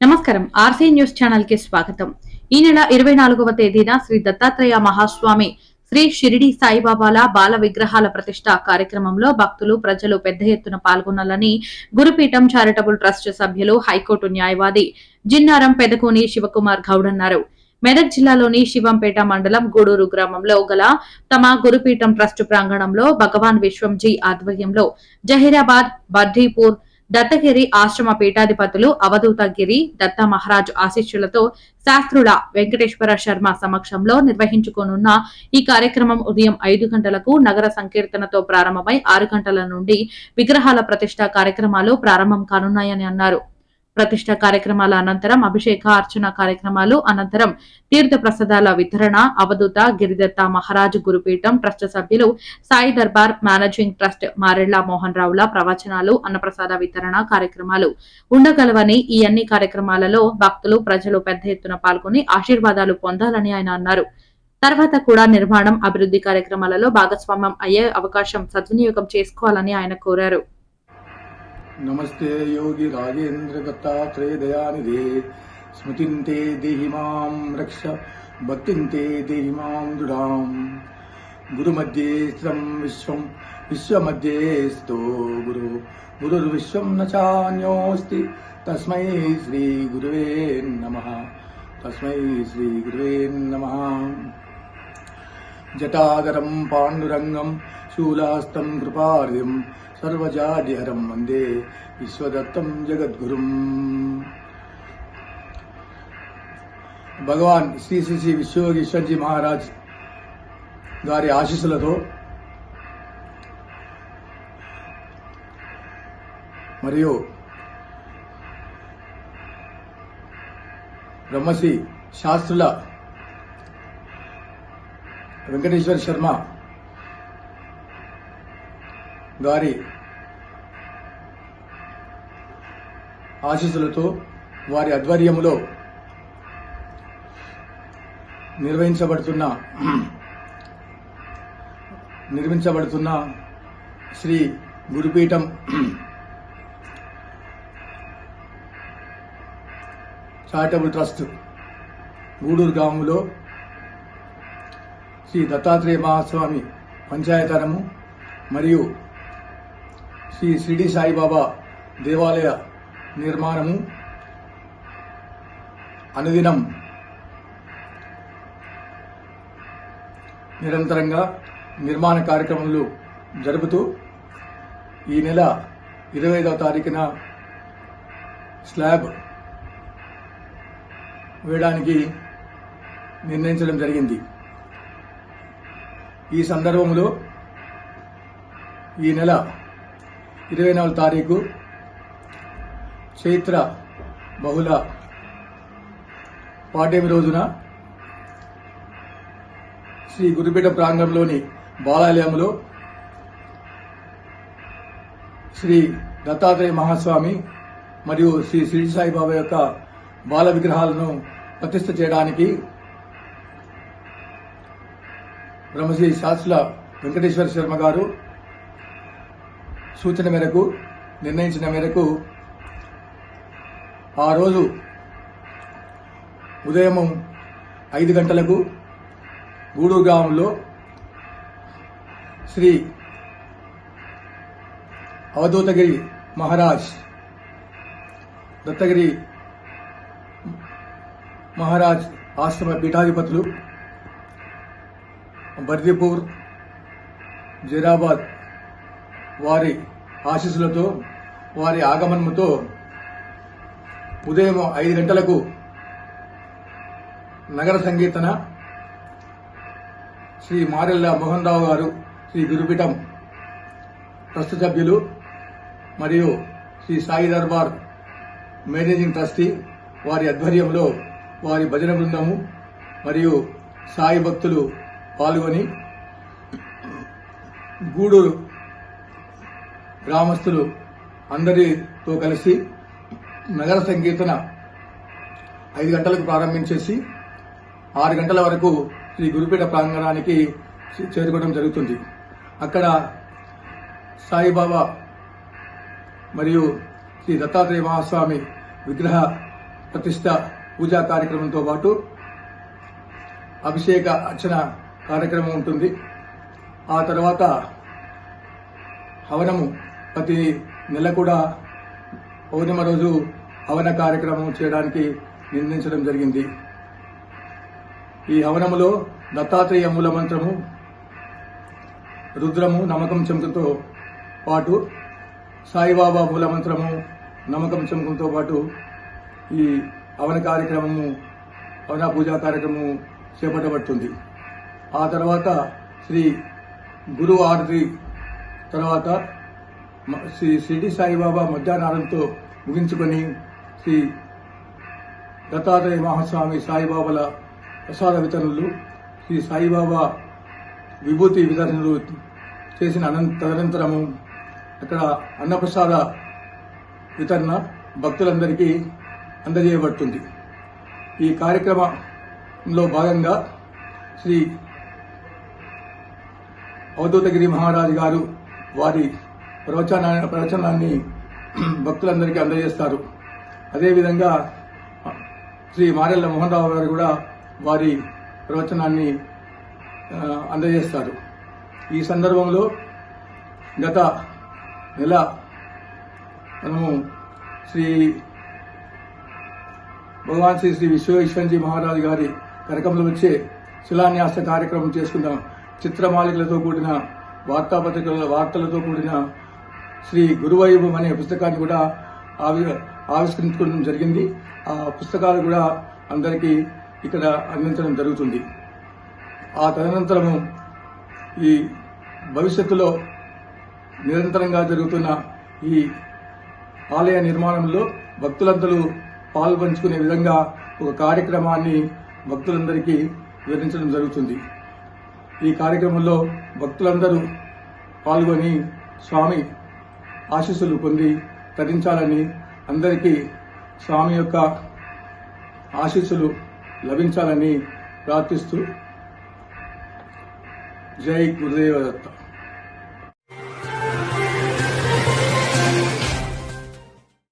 నమస్కారం. RC news ఛానల్కి స్వాగతం. ఈ నెల ఇరవై నాలుగవ తేదీన శ్రీ దత్తాత్రేయ మహాస్వామి శ్రీ షిరిడి సాయిబాబాల బాల విగ్రహాల ప్రతిష్ట కార్యక్రమంలో భక్తులు ప్రజలు పెద్ద ఎత్తున పాల్గొనాలని గురుపీఠం చారిటబుల్ ట్రస్ట్ సభ్యులు హైకోర్టు న్యాయవాది జిన్నారం పెదకోని శివకుమార్ గౌడ్ అన్నారు మెదక్ జిల్లాలోని శివంపేట మండలం గూడూరు గ్రామంలో గల తమ గురుపీఠం ట్రస్ట్ ప్రాంగణంలో భగవాన్ విశ్వంజీ ఆధ్వర్యంలో జహీరాబాద్ బడ్డీపూర్ దత్తగిరి ఆశ్రమ పీఠాధిపతులు అవధూతగిరి దత్త మహారాజ్ ఆశీస్సులతో శాస్త్రుల వెంకటేశ్వర శర్మ సమక్షంలో నిర్వహించుకోనున్న ఈ కార్యక్రమం ఉదయం ఐదు గంటలకు నగర సంకీర్తనతో ప్రారంభమై ఆరు గంటల నుండి విగ్రహాల ప్రతిష్ట కార్యక్రమాలు ప్రారంభం కానున్నాయని అన్నారు. ప్రతిష్ట కార్యక్రమాల అనంతరం అభిషేక అర్చన కార్యక్రమాలు అనంతరం తీర్థ ప్రసాదాల వితరణ అవధూత గిరిదత్త మహారాజ్ గురుపీఠం ట్రస్ట్ సభ్యులు సాయి దర్బార్ మేనేజింగ్ ట్రస్ట్ మారెళ్ళ మోహన్ రావుల ప్రవచనాలు అన్నప్రసాద వితరణ కార్యక్రమాలు ఉండగలవని ఈ అన్ని కార్యక్రమాలలో భక్తులు ప్రజలు పెద్ద ఎత్తున పాల్గొని ఆశీర్వాదాలు పొందాలని ఆయన అన్నారు. తర్వాత కూడా నిర్మాణం అభివృద్ధి కార్యక్రమాలలో భాగస్వామ్యం అయ్యే అవకాశం సద్వినియోగం చేసుకోవాలని ఆయన కోరారు. नमस्ते योगी राजेन्द्र दत्तात्रेय दयानिधे स्मृतिं ते देहि मां रक्ष भक्तिं ते देहि मां दृढाम् गुरुमध्ये स्थितं विश्वं विश्वमध्ये स्थितो गुरु गुरुर्विश्वं न चान्योऽस्ति तस्मै श्रीगुरुवे नमः तस्मै श्रीगुरुवे नमः जटाधरं पाण्डुरङ्गं शूलास्तं कृपार्यं सर्वजाड्यहरं वन्दे विश्वदत्तं जगद्गुरुम् భగవాన్ శ్రీ శ్రీ శ్రీ విశ్వయోగీశ్వర్జీ మహారాజ్ గారి ఆశీస్సులతో మరియు బ్రహ్మశ్రీ శాస్త్రుల వెంకటేశ్వర శర్మ గారి ఆశీస్సులతో వారి ఆధ్వర్యంలో నిర్వహించబడుతున్న నిర్మించబడుతున్న శ్రీ గురుపీఠం చారిటబుల్ ట్రస్ట్ గూడూరు గ్రామంలో శ్రీ దత్తాత్రేయ మహాస్వామి పంచాయతనము మరియు శ్రీ షిరిడి సాయిబాబా దేవాలయ నిర్మాణము అనుదినం నిరంతరంగా నిర్మాణ కార్యక్రమాలు జరుపుతూ ఈ నెల ఇరవై ఐదవ తారీఖున స్లాబ్ వేయడానికి నిర్ణయించడం జరిగింది. ఈ సందర్భంలో ఈ నెల ఇరవై నాలుగు తారీఖు చైత్ర బహుళ పాడ్యమి రోజున శ్రీ గురుపేట ప్రాంగణంలోని బాలాలయంలో శ్రీ దత్తాత్రేయ మహాస్వామి మరియు శ్రీ షిరిడి సాయిబాబా యొక్క బాల విగ్రహాలను ప్రతిష్ట చేయడానికి బ్రహ్మశ్రీ శాస్త్రుల వెంకటేశ్వర శర్మ గారు సూచన మేరకు నిర్ణయించిన మేరకు ఆ రోజు ఉదయం ఐదు గంటలకు గూడూరు గ్రామంలో శ్రీ అవధూతగిరి మహారాజ్ దత్తగిరి మహారాజ్ ఆశ్రమ పీఠాధిపతులు బర్దిపూర్ జైరాబాద్ వారి ఆశీస్సులతో వారి ఆగమనముతో ఉదయం ఐదు గంటలకు నగర సంగీతన శ్రీ మారెల్ల మోహన్ రావు గారు శ్రీ గురుపీఠం ట్రస్ట్ సభ్యులు మరియు శ్రీ సాయి దర్బార్ మేనేజింగ్ ట్రస్టీ వారి ఆధ్వర్యంలో వారి భజన బృందము మరియు సాయి భక్తులు పాల్గొని గూడూరు గ్రామస్తులు అందరితో కలిసి నగర సంకీర్తన ఐదు గంటలకు ప్రారంభించేసి ఆరు గంటల వరకు శ్రీ గురుపీఠ ప్రాంగణానికి చేరుకోవడం జరుగుతుంది. అక్కడ సాయిబాబా మరియు శ్రీ దత్తాత్రేయ మహాస్వామి విగ్రహ ప్రతిష్ట పూజా కార్యక్రమంతో పాటు అభిషేక అర్చన కార్యక్రమం ఉంటుంది. ఆ తర్వాత హవనము ప్రతి నెల కూడా పౌర్ణిమ రోజు హవన కార్యక్రమం చేయడానికి నిర్ణయించడం జరిగింది. ఈ హవనములో దత్తాత్రేయ మూల మంత్రము రుద్రము నమ్మకం చెంకుతో పాటు సాయిబాబా మూల మంత్రము నమ్మకం చెంకుతో పాటు ఈ హవన కార్యక్రమము హవన పూజా కార్యక్రమము చేపట్టబడుతుంది. ఆ తర్వాత శ్రీ గురు ఆరతి తర్వాత శ్రీ షిరిడి సాయిబాబా మధ్యాహ్నాలంతో ముగించుకొని శ్రీ దత్తాత్రేయ మహాస్వామి సాయిబాబాల ప్రసాద వితరణలు శ్రీ సాయిబాబా విభూతి వితరణలు చేసిన అనంత తదనంతరము అక్కడ అన్నప్రసాద వితరణ భక్తులందరికీ అందజేయబడుతుంది. ఈ కార్యక్రమంలో భాగంగా శ్రీ అవధూతగిరి మహారాజు గారు వారి ప్రవచన ప్రవచనాన్ని భక్తులందరికీ అందజేస్తారు. అదేవిధంగా శ్రీ మారెల్ల మోహన్ రావు గారు కూడా వారి ప్రవచనాన్ని అందజేస్తారు. ఈ సందర్భంలో గత నెల మనము శ్రీ భగవాన్ శ్రీ శ్రీ విశ్వేశ్వరజీ మహారాజు గారి కరకంలో వచ్చే శిలాన్యాస కార్యక్రమం చేసుకున్నాం చిత్రమాలికలతో కూడిన వార్తాపత్రికల వార్తలతో కూడిన శ్రీ గురువైభవం అనే పుస్తకాన్ని కూడా ఆవి ఆవిష్కరించుకోవడం జరిగింది. ఆ పుస్తకాలు కూడా అందరికీ ఇక్కడ అందించడం జరుగుతుంది. ఆ తదనంతరము ఈ భవిష్యత్తులో నిరంతరంగా జరుగుతున్న ఈ ఆలయ నిర్మాణంలో భక్తులందరూ పాల్పంచుకునే విధంగా ఒక కార్యక్రమాన్ని భక్తులందరికీ వివరించడం జరుగుతుంది. ఈ కార్యక్రమంలో భక్తులందరూ పాల్గొని స్వామి ఆశీస్సులు పొంది తరించాలని అందరికీ స్వామి యొక్క ఆశీస్సులు లభించాలని ప్రార్థిస్తూ జై గురుదేవదత్త.